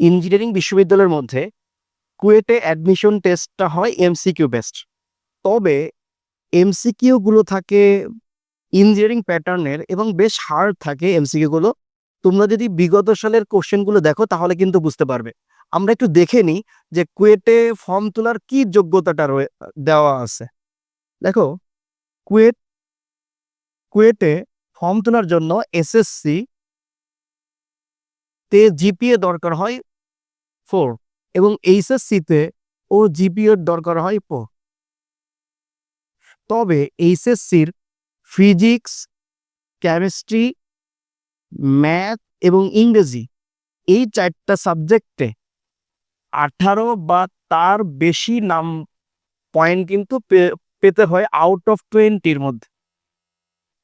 Engineering বিশ্ববিদ্যালয়ের মধ্যে কুয়েটে admission টেস্টটা হয় এমসিকিউ বেস্ট তবে এমসিকিউ গুলো থাকে ইঞ্জিনিয়ারিং প্যাটার্নের এবং বেশ হার্ড থাকে এমসিকিউ গুলো। তোমরা যদি বিগত সালের কোশ্চেনগুলো দেখো, তাহলে কিন্তু বুঝতে পারবে। আমরা একটু দেখে নিই যে কুয়েটে ফর্ম তোলার কি যোগ্যতাটা রয়ে, দেওয়া আছে। দেখো, কুয়েট, কুয়েটে ফর্ম তোলার জন্য এসএসসি তে জিপিএ দরকার হয় ফোর এবং এইচএসসিতে ও জিপিএর দরকার হয় ফোর। তবে এইচএসসির ফিজিক্স, কেমিস্ট্রি, ম্যাথ এবং ইংরেজি এই চারটা সাবজেক্টে আঠারো বা তার বেশি নাম পয়েন্ট কিন্তু পেতে হয় আউট অফ টোয়েন্টির মধ্যে।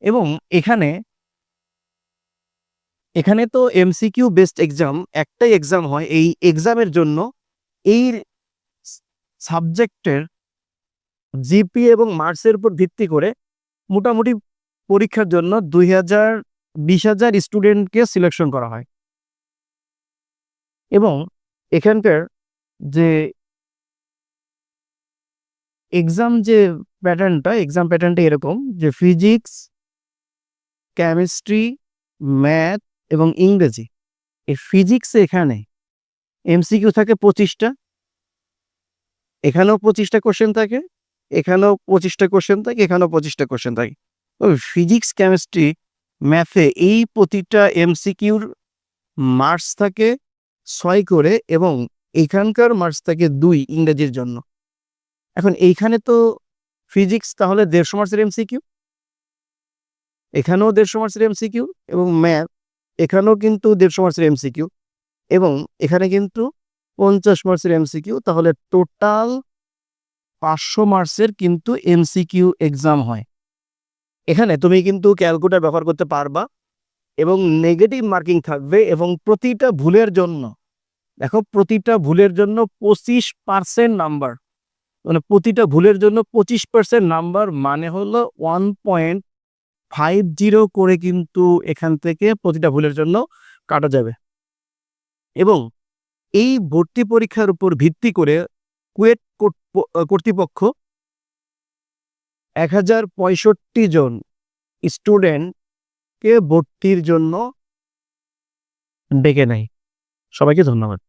এবং এখানে এখানে তো এমসিকিউ বেস্ট এক্সাম একটাই এক্সাম হয়, এই এক্সামের জন্য এই সাবজেক্টের জিপি এবং মার্কসের উপর ভিত্তি করে মোটামুটি পরীক্ষার জন্য দুই হাজার, বিশ হাজার স্টুডেন্টকে সিলেকশন করা হয়। এবং এখানকার যে এক্সাম যে প্যাটার্নটা এক্সাম প্যাটার্নটা এরকম যে ফিজিক্স কেমিস্ট্রি ম্যাথ এবং ইংরেজি। এই ফিজিক্সে এখানে এমসিকিউ থাকে পঁচিশটা। এখানেও পঁচিশটা কোশ্চেন থাকে, এখানেও পঁচিশটা কোশ্চেন থাকে, এখানেও পঁচিশটা কোশ্চেন থাকে। ফিজিক্স কেমিস্ট্রি ম্যাথে এই প্রতিটা এমসিকিউর মার্কস থাকে ছয় করে এবং এখানকার মার্কস থাকে দুই ইংরেজির জন্য। এখন এইখানে তো ফিজিক্স তাহলে দেড়শো মার্কসের এমসিকিউ এখানেও দেড়শো মার্কসের এমসিকিউ এবং ম্যাথ এখানেও কিন্তু দেড়শো মার্কসের এমসিকিউ এবং এখানে কিন্তু পঞ্চাশ মার্কসের এমসিকিউ তাহলে টোটাল পাঁচশো মার্কসের কিন্তু এমসিকিউ এক্সাম হয়। এখানে তুমি কিন্তু ক্যালকুলেটর ব্যবহার করতে পারবা এবং নেগেটিভ মার্কিং থাকবে এবং প্রতিটা ভুলের জন্য, দেখো প্রতিটা ভুলের জন্য পঁচিশ পার্সেন্ট নাম্বার মানে প্রতিটা ভুলের জন্য পঁচিশ পার্সেন্ট নাম্বার মানে হলো ওয়ান পয়েন্ট ফাইভ জিরো করে কিন্তু এখান থেকে প্রতিটা ভুলের জন্য কাটা যাবে। এবং এই ভর্তি পরীক্ষার উপর ভিত্তি করে কুয়েট কর্তৃপ- কর্তৃপক্ষ এক হাজার পঁয়ষট্টি জন স্টুডেন্টকে ভর্তির জন্য ডেকে নেয়। সবাইকে ধন্যবাদ।